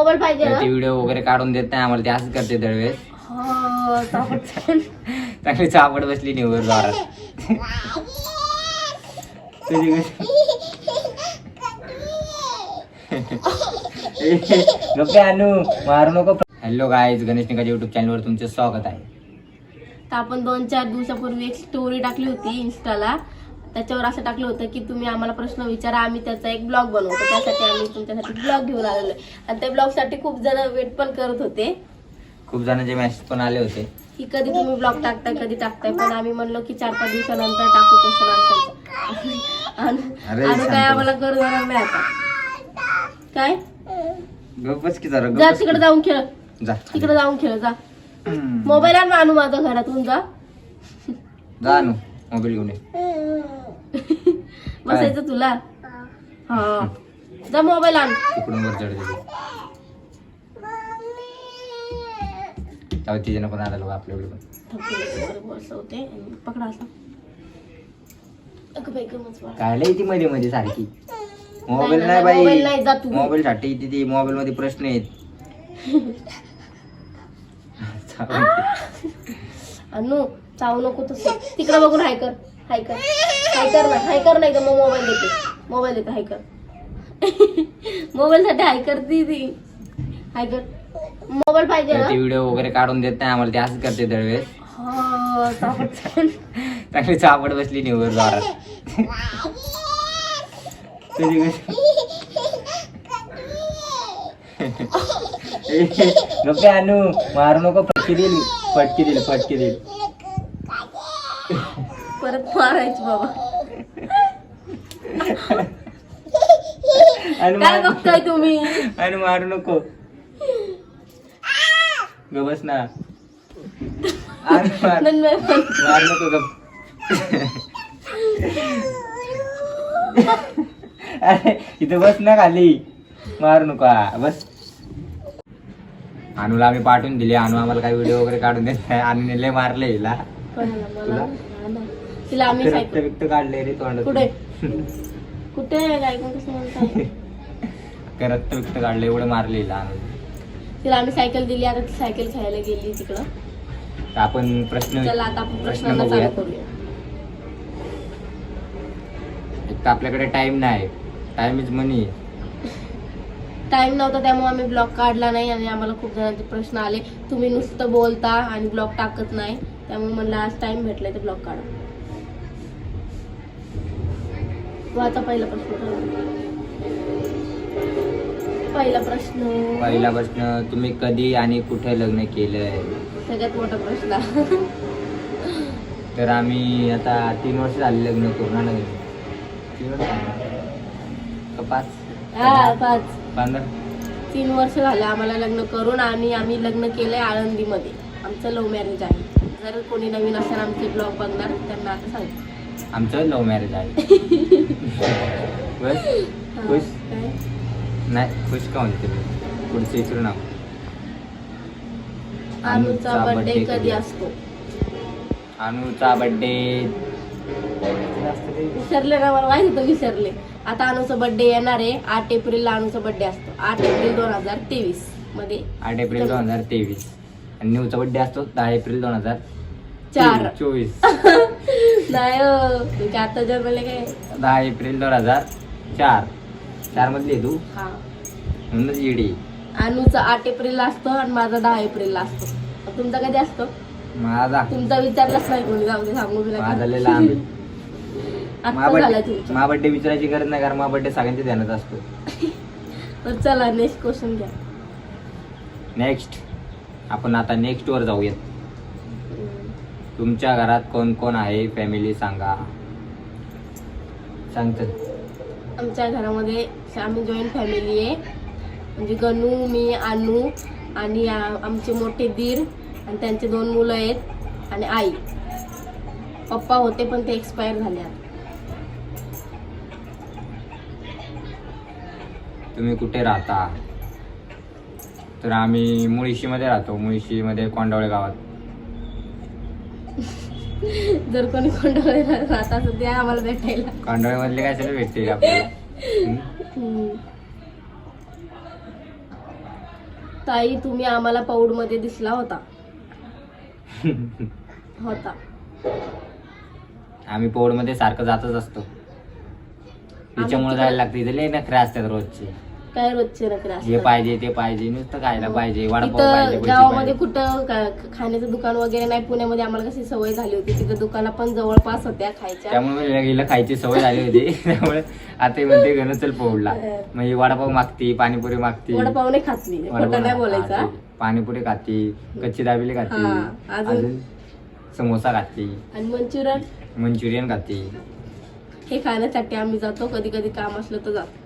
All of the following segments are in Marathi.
मोबाईल पाहिजे ना? ते व्हिडिओ वगैरे काढून देत नाही आम्हाला ते असंच करते दरवेळेस. हा. चांगली. चापड बसली निवर जोरात. तुझी कशी- ए, गप्पे आणू मारू नको. हॅलो गाईज गणेश निकाल युट्यूब चॅनलवर तुमचे स्वागत आहे. तर आपण दोन चार दिवसापूर्वी एक स्टोरी टाकली होती इन्स्टाला त्याच्यावर असं टाकलं होतं की तुम्ही आम्हाला प्रश्न विचारा आम्ही त्याचा एक ब्लॉग बनवतो. त्यासाठी आम्ही तुमच्यासाठी ब्लॉग घेऊन आलेलो आहे. आणि त्या ब्लॉगसाठी खूप जण वेट पण करत होते. खूप जणांचे मेसेज पण आले होते. की कधी तुम्ही ब्लॉग टाकताय कधी टाकताय पण आम्ही म्हणलो की चार पाच दिवसानंतर टाकू क्वेश्चन आणि काय आम्हाला करू देणार नाही आता. काय? गप्पच की जरा जा तिकडे. जाऊन खेळ. जा. तिकडे जाऊन खेळ जा. मोबाईल आण आणू माझा घरातून जा. जा आणू मोबाईल घेऊन ये. बसायचं तुला? हा. जा मोबाईल आण. तिकडून वर चढ तिच्यानं पण आलेलो आपल्याकडे पण. बसवते आणि पकडा असं अगं बाई गमच बाळा. काय लय ती मध्ये मध्ये सारखी. मोबाईल नाही, नाही मोबाईल नाही, जा बाई तू. मोबाईल साठी ती. मोबाईल मध्ये प्रश्न आहेत. अनु चावू नको तसं. तिकडे बघून हाय कर हाय कर. हाय कर ना हाय कर नाही तर मग मोबाईल देते. मोबाईल देते हाय कर मोबाईल साठी हाय करते ती. हाय कर मोबाईल पाहिजे ना? ते व्हिडिओ वगैरे काढून देत नाही आम्हाला ते असंच करते दरवेळेस. हा, चापट. चांगली चापड बसली निवर जोरात तुझी कशी- ए, गप्पे आणू. मारू नको. फटकी देईल फटकी देईल फटकी देईल. परत मारायची बाबा. आणि काय मार- बघताय तुम्ही? आणि मारू नको. ग बस ना. आणि मार. नन्मे पण. मार नको गप. अरे इथं बस ना खाली. मारू नको हा, बस. अनुला आम्ही पाठवून दिली. अनु आम्हाला काही व्हिडिओ वगैरे काढून देत नाही. आणि लय मारले हिला. कोणाला? मला? तुला? तिला आम्ही रक्त बिक्त काढले रे तोंडात कुठे? कुठे ऐकून कसं म्हणताय? रक्त बिक्त काढले एवढं मारले तिला आम्ही सायकल दिली आता ती सायकल खेळायला गेली तिकडं. आपण प्रश्न चला आता आपण चालू करूया. एक तर आपल्याकडे टाइम नाही. टाइम इज मनी टाइम नव्हता त्यामुळे आम्ही ब्लॉग काढला नाही आणि आम्हाला खूप जणांचे प्रश्न आले. तुम्ही नुसतं बोलता आणि ब्लॉग टाकत नाही. त्यामुळे म्हणलं आज टाइम भेटलाय तर ब्लॉग काढा. आता पहिला प्रश्न. पहिला प्रश्न. पहिला प्रश्न तुम्ही कधी आणि कुठे लग्न केलंय? सगळ्यात मोठा प्रश्न. तर आम्ही आता तीन वर्ष झाले लग्न करून लग्न तीन वर्ष पाच? हा पाच. पंधरा? तीन वर्ष झाले आम्हाला लग्न करून आणि आम्ही लग्न केलंय आळंदीमध्ये. आमचं लव्ह मॅरेज आहे. जर कोणी नवीन असेल आमचे ब्लॉग बघणार त्यांना आता सांगतो. आमचं लव्ह मॅरेज आहे. बस खुश? नाही खुश का म्हणते? पुढचं विचारू नाव अनुचा बर्थडे कधी असतो? अनुचा बड्डे विसरले ना मला? माहिती होतं विसरले. आता अनुचा बर्थडे येणार आहे. आठ एप्रिलला अनुचा बर्थडे असतो. आठ एप्रिल दोन हजार तेवीसमध्ये. आठ एप्रिल दोन हजार तेवीस. आणि न्यूचा बड्डे असतो दहा एप्रिल दोन हजार चार. चोवीस. नाही हो. आता जन्मले काय? दहा एप्रिल दोन हजार चार. चार मधली आहे तू? हा. म्हणूनच ईडी. अनुचा आठ एप्रिलला असतो आणि माझा दहा एप्रिलला असतो. तुमचा कधी असतो? माझा. तुमचा विचारलाच नाही कोणी जाऊ दे सांगू बी माझा लय नका. लांब आहे. मा आत्ता झाला बड्डे तुमचा. मा बड्डे विचारायची गरज नाही कारण मा बड्डे सगळ्यांच्या ध्यानात असतो. तर चला नेक्स्ट क्वेश्चन घ्या. नेक्स्ट आपण आता नेक्स्ट वर जाऊयात. तुमच्या घरात कोण कोण आहे? फॅमिली सांगा. सांगतात आमच्या घरामध्ये आम्ही जॉईंट फॅमिली आहे. म्हणजे गणू मी अनु आणि आ- आमचे मोठे दीर आणि त्यांचे दोन मुलं आहेत आणि आई. पप्पा होते पण ते एक्सपायर झाले आता. तुम्ही कुठे राहता? तर आम्ही मुळशीमध्ये राहतो. मुळशीमध्ये कोंडावळे गावात. जर कोणी कोंडवळे राहत असं ते आम्हाला भेटायला. कोंडावळेमधले काय सगळे भेटतील आपल्याला हम्म? हम्म. ताई तुम्ही आम्हाला पौडमध्ये दिसला होता. होता. आम्ही पौडमध्ये सारखं जातच असतो. तिच्यामुळे जायला लागते. इथे लय नखरे असतात रोजचे. काय रोजचे नखरे जे पाहिजे ते पाहिजे नुसतं खायला पाहिजे वडापाव इथं पाहिजे भजी गावामध्ये पाहिजे. कुठं का- खाण्याचं दुकान वगैरे नाही पुण्यामध्ये आम्हाला कशी सवय झाली होती तिथं दुकानं पण जवळपास होत्या खायच्या. त्यामुळे हिला खायची सवय झाली होती. त्यामुळे आता ही म्हणते घन चल. म्हणजे वडापाव मागती पाणीपुरी मागती. वडापाव नाही खात मी वडापाव खोटं नाही हा, बोलायचा ते पाणीपुरी खाती कच्ची दाबेली खाती हा, अजून? अजून समोसा खाती. आणि मंचुरियन? मंचुरियन खाती. हे खाण्यासाठी आम्ही जातो कधी कधी काम असलं तर जातो.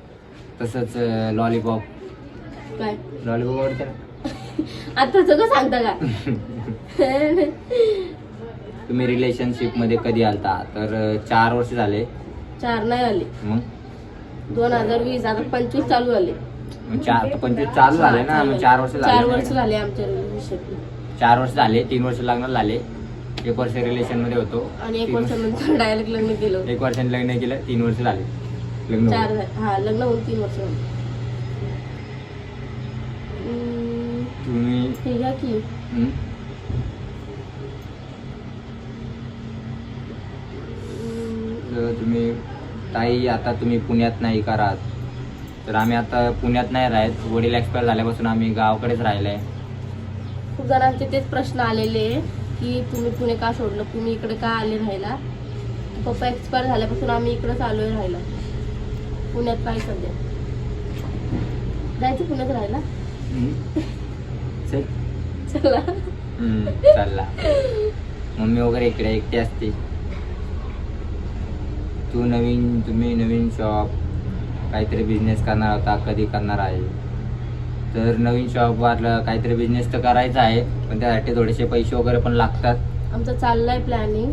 तसंच लॉलीपॉप काय? लॉलीपॉप आवडतं? ना आता सगळं सांगता का? तुम्ही रिलेशनशिपमध्ये कधी आलता? तर अं, चार वर्ष झाले. चार नाही आले. मग? दोन हजार वीस आता पंचवीस चालू झाले. मग चार तर पंचवीस चालू झाले ना मग चार वर्ष चार झाले वर्ष झाले आमच्या रिलेशनशिप चार वर्ष झाले तीन वर्ष लग्न झाले. एक वर्ष रिलेशनमध्ये होतो. आणि एक तीन वर्षानंतर डायरेक्ट लग्न केलं एक वर्षाने लग्न केलं तीन वर्ष झाले. लग्न चार. झाले. हा लग्न होऊन तीन वर्ष झाली. हम्म, तुम्ही हे घ्या की हं? हम्म, तर तुम्ही ताई आता तुम्ही पुण्यात नाही का राहत तर आम्ही आता पुण्यात नाही राहत वडील एक्सपायर झाल्यापासून आम्ही गावाकडेच राहिलाय खूप जणांचे तेच प्रश्न आलेले की तुम्ही पुणे का सोडलं तुम्ही इकडे का आले राहायला पप्पा एक्सपायर झाल्यापासून आम्ही इकडेच आलोय राहायला पुण्यात काय सध्या. जायचं पुण्यात राहायला? चल. चालला. मम्मी वगैरे इकडे एकटी असते. तू नवीन तुम्ही नवीन शॉप काहीतरी बिझनेस करणार होता कधी करणार आहे? तर नवीन शॉपवर काहीतरी बिझनेस तर करायचा आहे पण त्यासाठी थोडेसे पैसे वगैरे पण लागतात. आमचं चाललंय प्लॅनिंग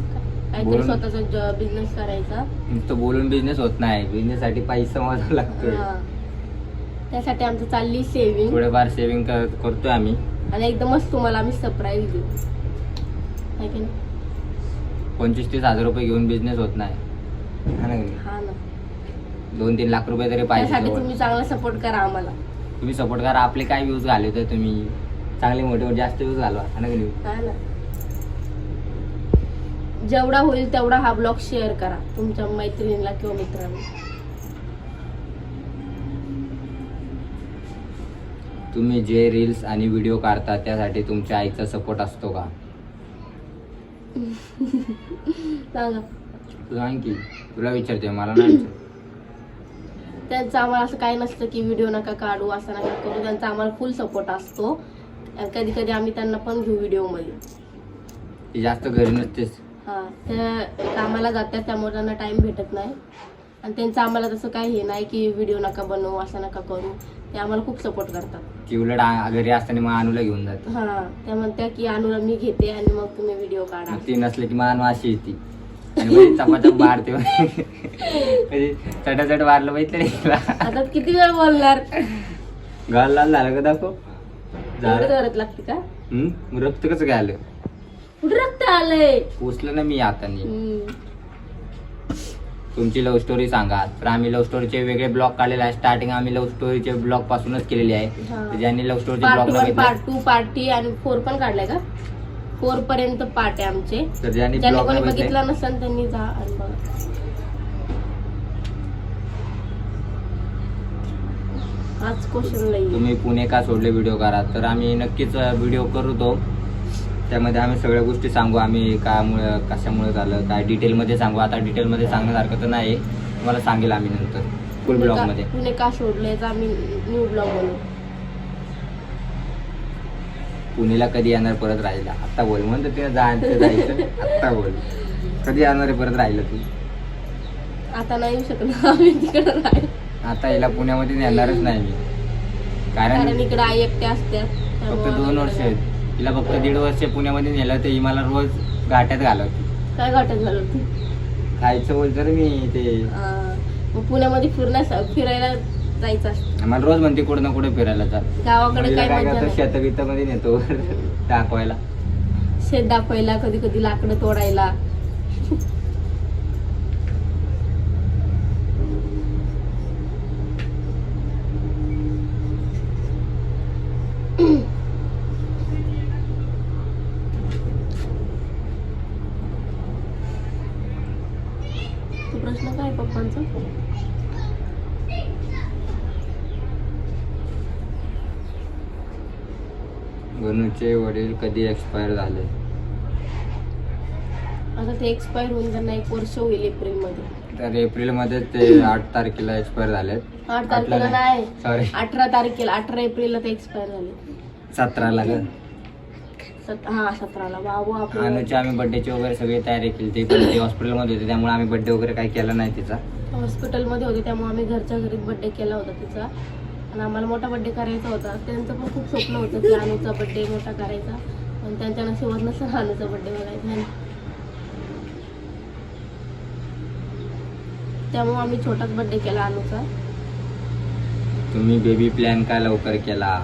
काहीतरी बोलून- स्वतःचा बिझनेस करायचा. नुसतं बोलून बिझनेस होत नाही. बिझनेससाठी पैसा माझा लागतोय. हा. त्यासाठी आमचं चालली सेविंग थोडेफार सेव्हिंग करतोय आम्ही. आणि एकदमच तुम्हाला आम्ही सरप्राईज देऊ. है की नाही? पंचवीस तीस हजार रुपये घेऊन बिझनेस होत नाही. हा ना की नाही? हा ना. दोन तीन लाख रुपये तरी पाहिजे त्यासाठी जवळ. तुम्ही चांगला सपोर्ट करा आम्हाला. तुम्ही सपोर्ट करा. आपले काय व्ह्यूज घालवते तुम्ही? चांगले मोठे मोठे जास्त व्ह्यूज घालवा. हा ना की नाही? हा ना. जेवढा होईल तेवढा हा ब्लॉग शेअर करा तुमच्या मैत्रिणीला किंवा मित्रांना तुम्ही जे रील्स आणि व्हिडिओ काढता त्यासाठी तुमच्या आईचा सपोर्ट असतो का? सांगा. तू सांग की तुला विचारते मला नाही विचारत. त्यांचं आम्हाला असं काही नसतं की व्हिडिओ नका काढू असं नका करू. त्यांचा आम्हाला फुल सपोर्ट असतो. कधी कधी आम्ही त्यांना पण घेऊ व्हिडिओमध्ये ती जास्त घरी नसतेस हा त्या कामाला जातात त्यामुळे त्यांना टाइम भेटत नाही. आणि त्यांचं आम्हाला तसं काही हे नाही की व्हिडिओ नका बनवू असं नका करू. ते आम्हाला खूप सपोर्ट करतात. ती उलट आ- घरी असताना मग अनुला घेऊन जाते हा त्या म्हणत्या की अनुला मी घेते आणि मग तुम्ही व्हिडिओ काढा. मग ती नसली की मग अनु अशी येते. आणि मग चपाचप मारते. म्हणजे चटाचट मारलं माहिती नाही तिला. आता किती वेळ बोलणार? गाल लाल झालं का दाखव? एवढं झालं. लागते का? हम्म? मग रक्त कसं काय आलं? कुठं रक्त आलंय. पोचलं ना मी हम्म. तुमची लव्ह स्टोरी सांगा. तर आम्ही लव्ह स्टोरीचे वेगळे ब्लॉग काढलेले आहे स्टार्टिंग आम्ही लव्ह स्टोरीचे ब्लॉग पासूनच केलेली आहे. हा. तर ज्यांनी love स्टोरीचे part blog one part two part three आणि फोर पण काढलाय का? फोर पर्यंत पार्ट आहे आमचे. तर ज्यांनी ज्यांनी ब्लॉग कोणी बघितले नसेल त्यांनी जा आणि बघा. हाच क्वेश्चन नाही तुम्ही पुणे का सोडले व्हिडिओ करा तर आम्ही नक्कीच व्हिडिओ करू तो. त्यामध्ये आम्ही सगळ्या गोष्टी सांगू आम्ही कामुळे कशामुळे झालं काय डिटेलमध्ये सांगू. आता डिटेलमध्ये सांगण्यासारखं तर नाही. तुम्हाला सांगेल आम्ही नंतर. फुल ब्लॉगमध्ये पुणे का सोडलंय तर आम्ही न्यू ब्लॉग बनवू. पुणेला कधी येणार परत राहिला? आत्ता बोल म्हणतो तिला जायचं जायचं. आत्ता बोल. कधी येणार आहे परत राहिलं तू? आता नाही येऊ शकणार आम्ही तिकडे राहील आता हिला पुण्यामध्ये नेणारच नाही मी. कारण इकडे आई एकटे असतात. फक्त दोन वर्ष आहेत. तिला फक्त दीड वर्ष पुण्यामध्ये नेलं ही मला रोज गाठ्यात घालवते. काय घाटत झालं होती खायचं बोलतो रे मी ते. मग पुण्यामध्ये फिरण्यास फिरायला जायचं असतं. मला रोज म्हणते कुठं ना कुठे फिरायला चाल गावाकडे काय काय मजा करतो नाही. शेत बितामध्ये नेतो. दाखवायला. शेत दाखवायला कधी कधी लाकडं तोडायला गणूचे वडील कधी एक्सपायर झाले आता ते एक्सपायर होऊन त्यांना एक वर्ष होईल एप्रिलमध्ये. तर एप्रिलमध्ये ते आठ तारखेला एक्सपायर झालेत. आठ तारखेला नाही. सॉरी अठरा तारखेला अठरा एप्रिलला ते एक्सपायर झाले. सतराला ग सत हा सतराला. बाबू आपलं अनुची आम्ही बड्डेची वगैरे सगळी तयारी केली ती पण ती हॉस्पिटलमध्ये होती त्यामुळे आम्ही बड्डे वगैरे काही केला नाही तिचा. हॉस्पिटलमध्ये होते त्यामुळे आम्ही घरच्या घरीच बड्डे केला होता तिचा. आणि आम्हाला मोठा बड्डे करायचा होता. त्यांचं पण खूप स्वप्न होतं की अनुचा बड्डे मोठा करायचा. पण त्यांच्या नशिबात नसतं अनुचा बड्डे बघायचा. त्यामुळे आम्ही छोटाच बड्डे केला अनुचा. तुम्ही बेबी प्लॅन काय लवकर केला?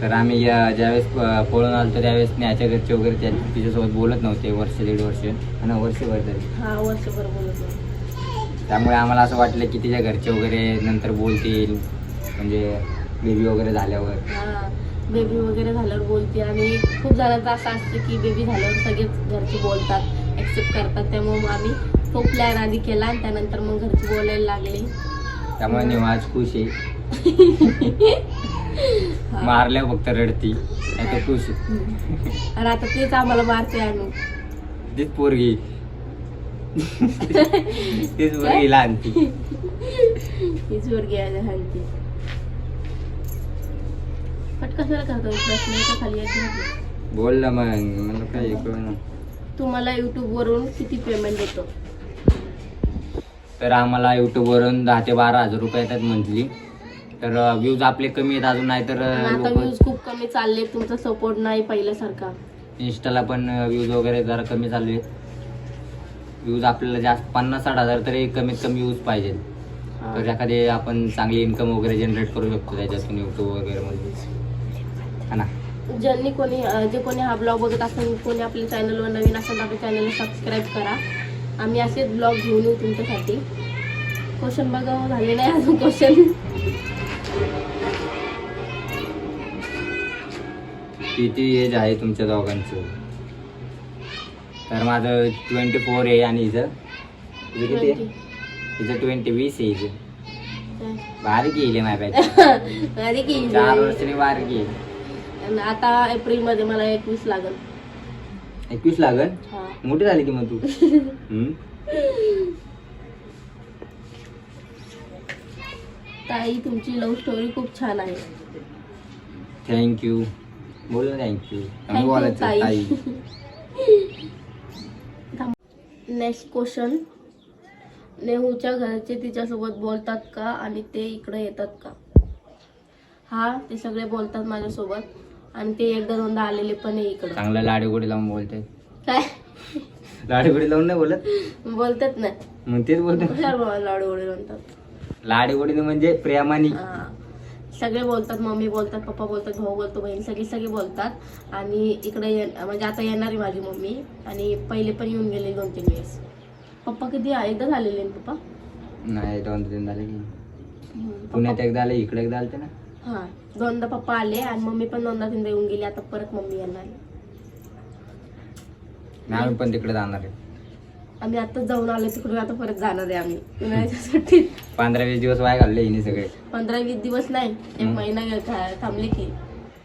तर आम्ही या ज्यावेळेस पळून आलतो त्यावेळेस न्याच्या घरचे वगैरे त्या तिच्यासोबत बोलत नव्हते वर्ष दीड वर्ष. आणि वर्षभर तरी. हा वर्षभर बोलत होतो. त्यामुळे आम्हाला असं वाटलं की तिच्या घरचे वगैरे नंतर बोलतील म्हणजे बेबी वगैरे झाल्यावर. हा बेबी वगैरे झाल्यावर बोलते आणि खूप जणांचं असं असतं की बेबी झाल्यावर सगळेच घरचे बोलतात ऍक्सेप्ट करतात. त्यामुळे मग आम्ही तो प्लॅन आधी केला आणि त्यानंतर मग घरचे बोलायला लागले. त्यामुळे निवाज खुश आहे. मारल्या फक्त रडती. नाही तर खुश आहे. आणि आता तेच आम्हाला मारते आणू. तीच पोरगी. तीच पोरगी लहान ती हीच वर्गी आहे हलती पट कशाला करतो प्रश्न एका खाली एक घ्या. बोल ना मग. मला काय तुम्हाला युट्यूब वरून किती पेमेंट येतो तर आम्हाला दहा ते बारा हजार रुपये येतात मंथली तर व्ह्यूज आपले कमी आहेत अजून नाही तर आणि आता व्ह्यूज खूप कमी चालले तुमचा सपोर्ट नाही पहिल्यासारखा. इंस्टाला पण व्ह्यूज वगैरे जरा कमी चालू आहेत. व्ह्यूज आपल्याला जास्त पन्नास साठ हजार तरी कमीत कमी व्ह्यूज पाहिजे. तर एखादी आपण चांगली इन्कम वगैरे जनरेट करू शकतो त्याच्यातून युट्यूब वगैरे मध्ये. हा ना? ज्यांनी कोणी जे कोणी हा ब्लॉग बघत असेल कोणी आपल्या चॅनलवर नवीन असेल तर आपल्या चॅनलला सबस्क्राईब करा. आम्ही असेच ब्लॉग घेऊन येऊ तुमच्यासाठी. क्वेश्चन बघा झाले नाही अजून क्वेश्चन किती एज आहे तुमच्या दोघांचं? तर माझं ट्वेंटी फोर आहे आणि हिचं. हिचं किती आहे? हिचं ट्वेंटी वीस आहे हिचं. बारीक येईल माझ्या अरे की चार वर्षांनी बारीक येईल. आणि आता एप्रिलमध्ये मला एकवीस लागल. एकवीस लागल? हा. मोठी झाली की मग तू? हम्म? ताई तुमची लव्ह स्टोरी खूप छान आहे. थँक्यू बोल थँक्यू Thank you, बोलायचं ताई. ताई. नेक्स्ट क्वेश्चन नेहूच्या घरचे तिच्यासोबत बोलतात का आणि ते इकडे येतात का? हा ते सगळे बोलतात माझ्यासोबत आणि ते एकदा दोनदा आलेले पण आहे इकडं. चांगलं लाडीगोडी लावून बोलते काय? लाडीगोडी लावून नाही बोलत? बोलतात ना. मग तेच बोलते हुशार बाबा लाडू वडे म्हणतात. लाडीगोडी म्हणजे प्रेमानी. हा. सगळे बोलतात मम्मी बोलतात पप्पा बोलतात भाऊ बोलतो बहीण सगळी सगळी बोलतात. आणि इकडे म्हणजे आता येणारी माझी मम्मी आणि पहिले पण येऊन गेले दोन तीन वेळेस. पप्पा किती एकदा झालेले पप्पा? नाही दोन तीन झाले की. पुण्यात एकदा आले इकडे एकदा आलते ना. हा दोनदा पप्पा आले आणि मम्मी पण दोनदा तीनदा येऊन गेली आता परत मम्मी येणार आहे. आम्ही पण तिकडे जाणार आहे. आम्ही आताच जाऊन आलो तिकडून आता परत जाणार आहे आम्ही. उन्हाळ्याच्या सुट्टीत पंधरा वीस दिवस वाय घालले हिने सगळे. पंधरा वीस दिवस नाही एक. महिना थांबले की.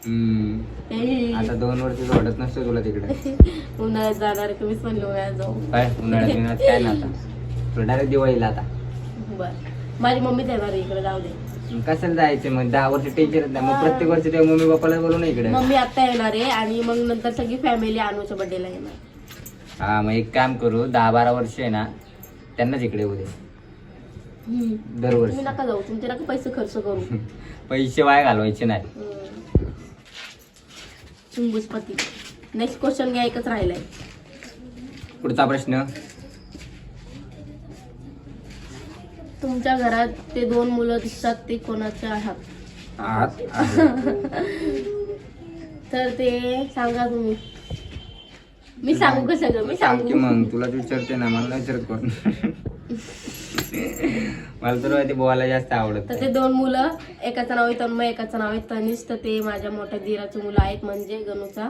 हम्म. हे, आता दोन वर्ष सोडत नसतो तुला तिकडे. उन्हाळ्यात जाणार आहे तुम्हीच म्हणले उन्हाळ्यात जाऊ. काय? उन्हाळ्यात काय ना आता. तुला डायरेक्ट दिवाळीला आता. बर. माझी मम्मीच येणार आहे इकडे जाऊ दे. मग कशाला जायचं? मग दहा वर्ष टेन्शन नाही मग. प्रत्येक वर्षी मम्मी पप्पाला बोलू ना इकडे. मम्मी आता येणार आहे आणि मग नंतर सगळी फॅमिली अनुच्या बर्थडेला येणार. हा मग एक काम करू दहा बारा वर्ष आहे ना त्यांनाच इकडे येऊ दे. हम्म. दरवर्षी. तुम्ही नका जाऊ तुमचे नका पैसे खर्च करू. पैसे वाया घालवायचे नाही चिंबूसपती. नेक्स्ट क्वेश्चन घ्या एकच राहिलाय. पुढचा प्रश्न. तुमच्या घरात ते दोन मुलं दिसतात ते कोणाचे आहात. आहात. तर ते सांगा तुम्ही. मी सांगू का सगळं? मी सांग. की सांगू मग तुलाच विचारते ना मला नाही विचारत कोण. मला तर माहिती बोलायला जास्त आवडत तर ते दोन मुलं एकाचं नाव आहे तन्मय एकाचं नाव आहे तनिष. तर ते माझ्या मोठ्या दिराचे मुलं आहेत म्हणजे गणूचा.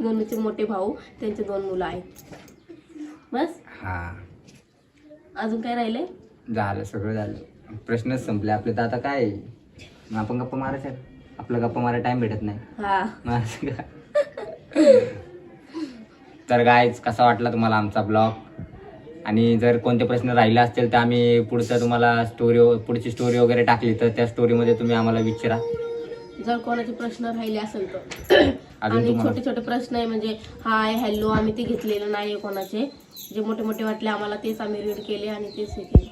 गणूचे मोठे भाऊ त्यांचे दोन मुलं आहेत. बस? हा. अजून काय राहिले? झालं सगळं झालं. प्रश्नच संपले. आपले तर आता काय? आहे? मग आपण गप्पा मारायच्या? आपला गप्पा मारायला टाइम भेटत नाही. हा. मग असं का? तर गायच कसा वाटला तुम्हाला आमचा ब्लॉग आणि जर कोणते प्रश्न राहिले असतील तर आम्ही पुढचं तुम्हाला स्टोरी पुढची स्टोरी वगैरे टाकली तर त्या स्टोरीमध्ये तुम्ही आम्हाला विचारा. जर कोणाचे प्रश्न राहिले असेल तर. अजून आणि छोटे छोटे प्रश्न आहे म्हणजे हाय हॅलो आम्ही ते घेतलेलं नाही कोणाचे. जे मोठे मोठे वाटले आम्हाला तेच आम्ही रीड केले आणि तेच हे केले.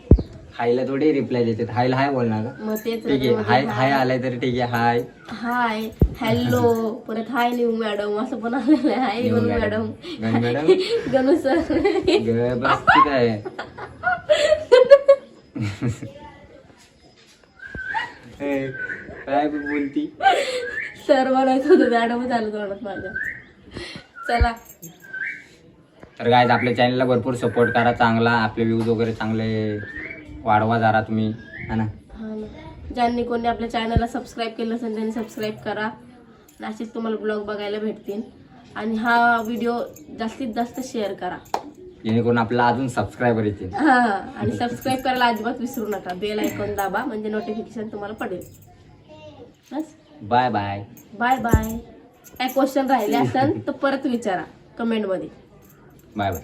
हायला थोडी रिप्लाय देतात. हायला हाय बोलणार का? मग तेच ठीक आहे. हाय हाय आलाय तर ठीक आहे. हाय. हाय. हॅलो. परत हाय न्यू मॅडम. असं पण आलेलं आहे. Hi Ganu madam. Madam. Ganu madam? Ganu sir. ग बस ठीक आहे काय बोलती? सर म्हणायचं होतं. मॅडमच आलं तोंडात माझ्या. चला. तर काय आपल्या चॅनलला भरपूर सपोर्ट करा. चांगला आपले व्ह्यूज वगैरे चांगले वाढवा जरा तुम्ही. है ना? हा ना. ज्यांनी कोणी आपल्या चॅनलला सबस्क्राईब केलं असेल त्यांनी सबस्क्राईब करा. असेच तुम्हाला ब्लॉग बघायला भेटतील. आणि हा व्हिडिओ जास्तीत जास्त शेअर करा. जेणेकरून आपल्याला अजून सबस्क्रायबर येतील. हा आणि सबस्क्राईब करायला अजिबात विसरू नका. बेल आयकॉन दाबा म्हणजे नोटिफिकेशन तुम्हाला पडेल. बस. बाय बाय बाय बाय काय क्वेश्चन राहिले असेल तर परत विचारा. कमेंटमध्ये बाय बाय